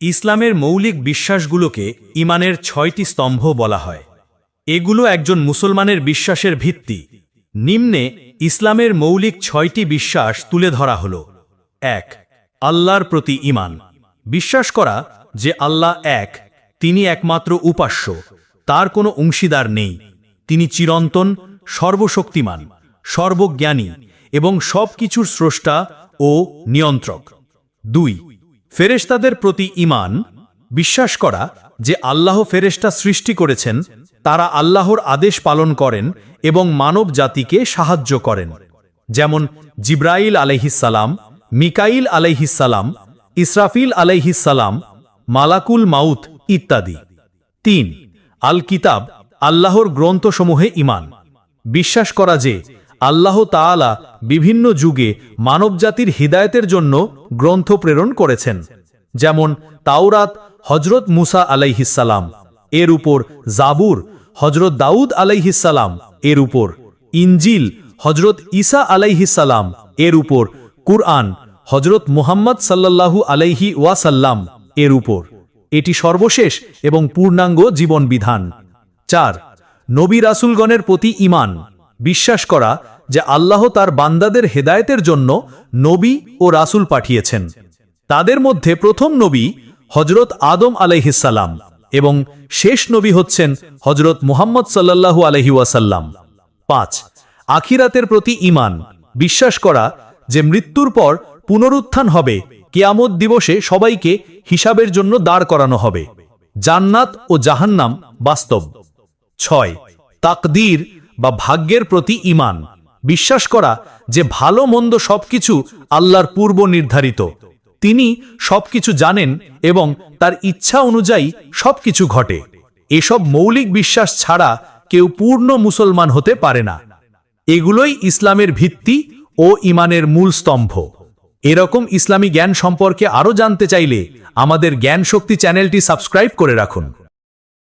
ইসলামের মৌলিক বিশ্বাসগুলোকে ইমানের ছয়টি স্তম্ভ বলা হয়। এগুলো একজন মুসলমানের বিশ্বাসের ভিত্তি। নিম্নে ইসলামের মৌলিক ছয়টি বিশ্বাস তুলে ধরা হল। এক, আল্লাহর প্রতি ইমান বিশ্বাস করা যে আল্লাহ এক, তিনি একমাত্র উপাস্য, তার কোনো অংশীদার নেই। তিনি চিরন্তন, সর্বশক্তিমান, সর্বজ্ঞানী এবং সব কিছুর স্রষ্টা ও নিয়ন্ত্রক। দুই ফেরেশতাদের প্রতি ইমান বিশ্বাস করা যে আল্লাহ ফেরেশতা সৃষ্টি করেছেন, তারা আল্লাহর আদেশ পালন করেন এবং মানব জাতিকে সাহায্য করেন। যেমন জিব্রাইল আলাইহিসালাম মিকাইল আলাইহিসালাম ইসরাফিল আলাইহিসালাম মালাকুল মাউত ইত্যাদি। তিন আল কিতাব আল্লাহর গ্রন্থসমূহে ইমান বিশ্বাস করা যে আল্লাহ তাআলা বিভিন্ন যুগে মানবজাতির হিদায়তের জন্য গ্রন্থ প্রেরণ করেছেন। যেমন তাওরাত হজরত মুসা আলাইহিসালাম এর উপর জাবুর হজরত দাউদ আলাইহিসালাম এর উপর ইঞ্জিল হজরত ঈসা আলাইহিসালাম এর উপর কুরআন হজরত মুহাম্মদ সাল্লাল্লাহু আলাইহি ওয়াসাল্লাম, এর উপর। এটি সর্বশেষ এবং পূর্ণাঙ্গ জীবন বিধান চার, নবী রাসুলগণের প্রতি ইমান বিশ্বাস করা যে আল্লাহ তার বান্দাদের হেদায়েতের জন্য নবী ও রাসুল পাঠিয়েছেন। তাদের মধ্যে প্রথম নবী হজরত আদম আলাইহিসাল্লাম এবং শেষ নবী হচ্ছেন হজরত মুহাম্মদ সাল্লাল্লাহু আলহি ওয়াসাল্লাম। পাঁচ, আখিরাতের প্রতি ইমান বিশ্বাস করা যে মৃত্যুর পর পুনরুত্থান হবে, কেয়ামত দিবসে সবাইকে হিসাবের জন্য দাঁড় করানো হবে। জান্নাত ও জাহান্নাম বাস্তব। ছয়, তাকদীর বা ভাগ্যের প্রতি ইমান বিশ্বাস করা যে ভালো মন্দ সবকিছু আল্লাহর পূর্ব নির্ধারিত। তিনি সবকিছু জানেন এবং তার ইচ্ছা অনুযায়ী সবকিছু ঘটে। এসব মৌলিক বিশ্বাস ছাড়া কেউ পূর্ণ মুসলমান হতে পারে না। এগুলোই ইসলামের ভিত্তি ও ইমানের মূল স্তম্ভ। এরকম ইসলামী জ্ঞান সম্পর্কে আরও জানতে চাইলে আমাদের জ্ঞান শক্তি চ্যানেলটি সাবস্ক্রাইব করে রাখুন।